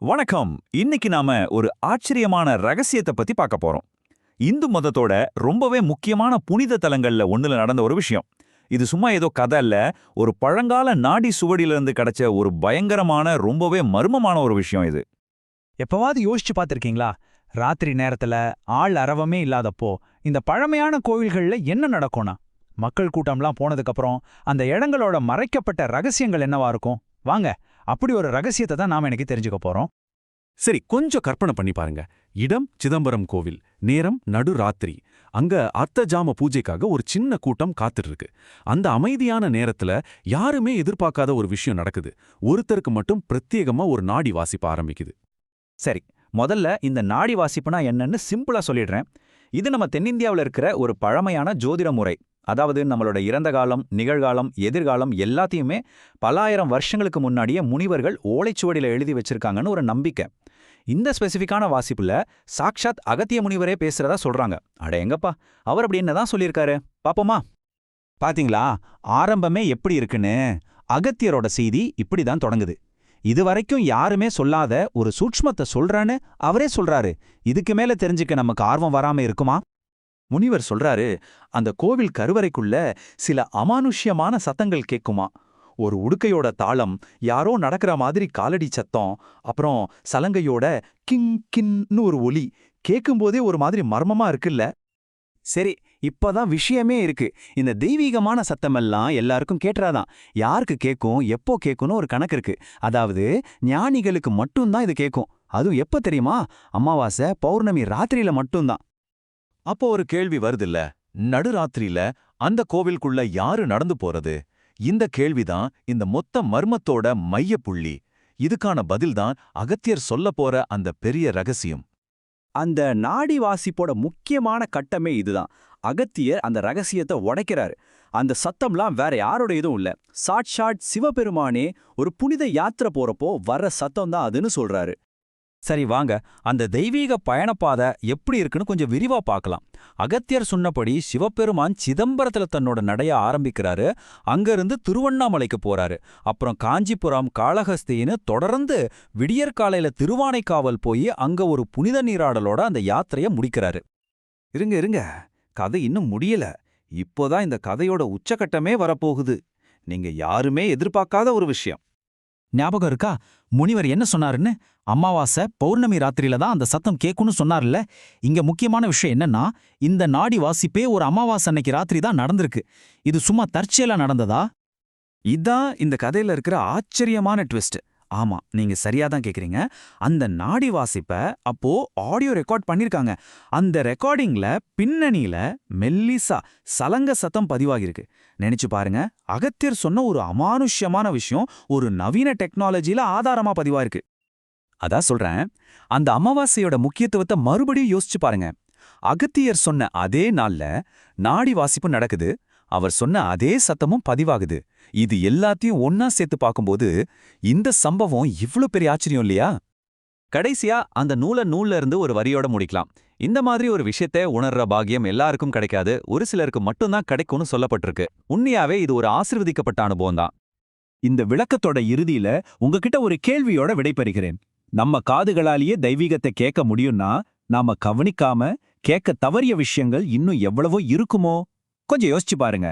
வணக்கம். இன்னைக்கு நாம ஒரு ஆச்சரியமான ரகசியத்தை பத்தி பார்க்க போறோம். இந்து மதத்தோட ரொம்பவே முக்கியமான புனித தலங்கள்ல ஒண்ணுல நடந்த ஒரு விஷயம். இது சும்மா ஏதோ கதை இல்ல ஒரு பழங்கால நாடி சுவடியிலிருந்து கிடைச்ச ஒரு பயங்கரமான ரொம்பவே மர்மமான ஒரு விஷயம் இது. எப்பவாவது யோசிச்சு பார்த்துருக்கீங்களா? ராத்திரி நேரத்துல ஆள் அரவமே இல்லாதப்போ இந்த பழமையான கோவில்கள்ல என்ன நடக்கும்னா? மக்கள் கூட்டம்லாம் போனதுக்கப்புறம் அந்த இடங்களோட மறைக்கப்பட்ட ரகசியங்கள் என்னவா இருக்கும்? வாங்க அப்படி ஒரு ரகசியத்தை தான் நாம இன்னைக்கு தெரிஞ்சுக்க போறோம். சரி கொஞ்சம் கற்பனை பண்ணி பாருங்க. இடம் சிதம்பரம் கோவில் நேரம் நடுராத்திரி அங்க அர்த்தஜாம பூஜைக்காக ஒரு சின்ன கூட்டம் காத்துட்டு இருக்கு அந்த அமைதியான நேரத்துல யாருமே எதிர்பார்க்காத ஒரு விஷயம் நடக்குது. ஒருத்தருக்கு மட்டும் பிரத்யேகமா ஒரு நாடி வாசிப்ப ஆரம்பிக்குது. சரி முதல்ல இந்த நாடி வாசிப்புனா என்னன்னு சிம்பிளா சொல்லிடுறேன். இது நம்ம தென்னிந்தியாவுல இருக்கிற ஒரு பழமையான ஜோதிட முறை. அதாவது நம்மளோட இறந்த காலம் நிகழ்காலம் எதிர்காலம் எல்லாத்தையுமே பலாயிரம் வருஷங்களுக்கு முன்னாடியே முனிவர்கள் ஓலைச்சுவடியில் எழுதி வச்சிருக்காங்கன்னு ஒரு நம்பிக்கை. இந்த ஸ்பெசிஃபிக்கான வாசிப்புல சாக்ஷாத் அகத்திய முனிவரே பேசுறதா சொல்றாங்க. அட எங்கப்பா அவர் அப்படி என்னதான் சொல்லியிருக்காரு? பாப்போமா? பாத்தீங்களா? ஆரம்பமே எப்படி இருக்குன்னு? அகத்தியரோட செய்தி இப்படிதான் தொடங்குது. இதுவரைக்கும் யாருமே சொல்லாத ஒரு சூட்ச்மத்தை சொல்றான்னு அவரே சொல்றாரு. இதுக்கு மேல தெரிஞ்சுக்க நமக்கு ஆர்வம் வராம இருக்குமா? முனிவர் சொல்றாரு அந்த கோவில் கருவறைக்குள்ள சில அமானுஷ்யமான சத்தங்கள் கேட்குமா. ஒரு உடுக்கையோட தாளம் யாரோ நடக்கிற மாதிரி காலடி சத்தம் அப்புறம் சலங்கையோட கிங் கின்னு ஒரு ஒலி கேட்கும்போதே ஒரு மாதிரி மர்மமா இருக்குல்ல. சரி இப்பதான் விஷயமே இருக்கு. இந்த தெய்வீகமான சத்தமெல்லாம் எல்லாருக்கும் கேட்டுறாதான் யாருக்கு கேட்கும் எப்போ கேட்கும்னு ஒரு கணக்கு இருக்கு. அதாவது ஞானிகளுக்கு மட்டும்தான் இது கேட்கும். அதுவும் எப்ப தெரியுமா? அமாவாசை பௌர்ணமி ராத்திரியில மட்டும்தான். அப்போ ஒரு கேள்வி வருதுல்ல. நடுராத்திரியில அந்த கோவிலுக்குள்ள யாரு நடந்து போறது? இந்த கேள்விதான் இந்த மொத்த மர்மத்தோட மையப்புள்ளி இதுக்கான பதில்தான் அகத்தியர் சொல்ல போற அந்த பெரிய ரகசியம். அந்த நாடி வாசிப்போட முக்கியமான கட்டமே இதுதான். அகத்தியர் அந்த ரகசியத்தை உடைக்கிறாரு. அந்த சத்தம்லாம் வேற யாரோட இதுவும் இல்ல. சாட்சாட் சிவபெருமானே ஒரு புனித யாத்திரை போறப்போ வர்ற சத்தம் தான் அதுன்னு சொல்றாரு. சரி வாங்க. அந்த தெய்வீக பயணப்பாதை எப்படி இருக்குன்னு கொஞ்சம் விரிவா பார்க்கலாம். அகத்தியர் சொன்னபடி சிவபெருமான் சிதம்பரத்துல தன்னோட நடைய ஆரம்பிக்கிறாரு. அங்கிருந்து திருவண்ணாமலைக்கு போறாரு. அப்புறம் காஞ்சிபுரம் காளஹஸ்தின்னு தொடர்ந்து விடியற்காலையில திருவானைக்காவல் போய் அங்க ஒரு புனித நீராடலோட அந்த யாத்திரைய முடிக்கிறாரு. இருங்க இருங்க. கதை இன்னும் முடியல. இப்போதான் இந்த கதையோட உச்சகட்டமே வரப்போகுது. நீங்க யாருமே எதிர்பார்க்காத ஒரு விஷயம். ஞாபகம் இருக்கா? முனிவர் என்ன சொன்னாருன்னு? அமாவாசை பௌர்ணமி ராத்திரியில தான் அந்த சத்தம் கேட்கும்னு சொன்னார்ல. இங்க முக்கியமான விஷயம் என்னன்னா இந்த நாடி வாசிப்பே ஒரு அமாவாசை அன்னைக்கு ராத்திரி தான் நடந்திருக்கு. இது சும்மா தற்செயலா நடந்ததா? இதான் இந்த கதையில இருக்கிற ஆச்சரியமான ட்விஸ்ட் ஆமா நீங்க சரியா தான் கேக்குறீங்க. அந்த நாடி வாசிப்ப அப்போ ஆடியோ ரெக்கார்ட் பண்ணிருக்காங்க. அந்த ரெக்கார்டிங்ல பின்னணியில மெல்லிசா சலங்க சத்தம் பதிவாகிருக்கு நினைச்சு பாருங்க அகத்தியர் சொன்ன ஒரு அமானுஷ்யமான விஷயம் ஒரு நவீன டெக்னாலஜில ஆதாரமா பதிவாயிருக்கு. அதான் சொல்றேன் அந்த அமாவாசையோட முக்கியத்துவத்தை மறுபடியும் யோசிச்சு பாருங்க. அகத்தியர் சொன்ன அதே நாள்ல நாடி வாசிப்பு நடக்குது. அவர் சொன்ன அதே சத்தமும் பதிவாகுது. இது எல்லாத்தையும் ஒன்னா சேர்த்து பார்க்கும்போது இந்த சம்பவம் இவ்ளோ பெரிய ஆச்சரியம் இல்லையா? கடைசியா அந்த நூல நூல்ல இருந்து ஒரு வரியோட முடிக்கலாம். இந்த மாதிரி ஒரு விஷயத்தை உணர்ற பாகியம் எல்லாருக்கும் கிடைக்காது. ஒரு சிலருக்கு மட்டும்தான் கிடைக்கும்னு சொல்லப்பட்டிருக்கு. உண்மையாவே இது ஒரு ஆசிர்வதிக்கப்பட்ட அனுபவம் தான். இந்த விளக்கத்தோட இறுதியில உங்ககிட்ட ஒரு கேள்வியோட விடைபெறுகிறேன். நம்ம காதுகளாலேயே தெய்வீகத்தை கேட்க முடியும்னா நாம கவனிக்காம கேட்க தவறிய விஷயங்கள் இன்னும் எவ்வளவோ இருக்குமோ? கொஞ்சம் யோசிச்சு பாருங்க.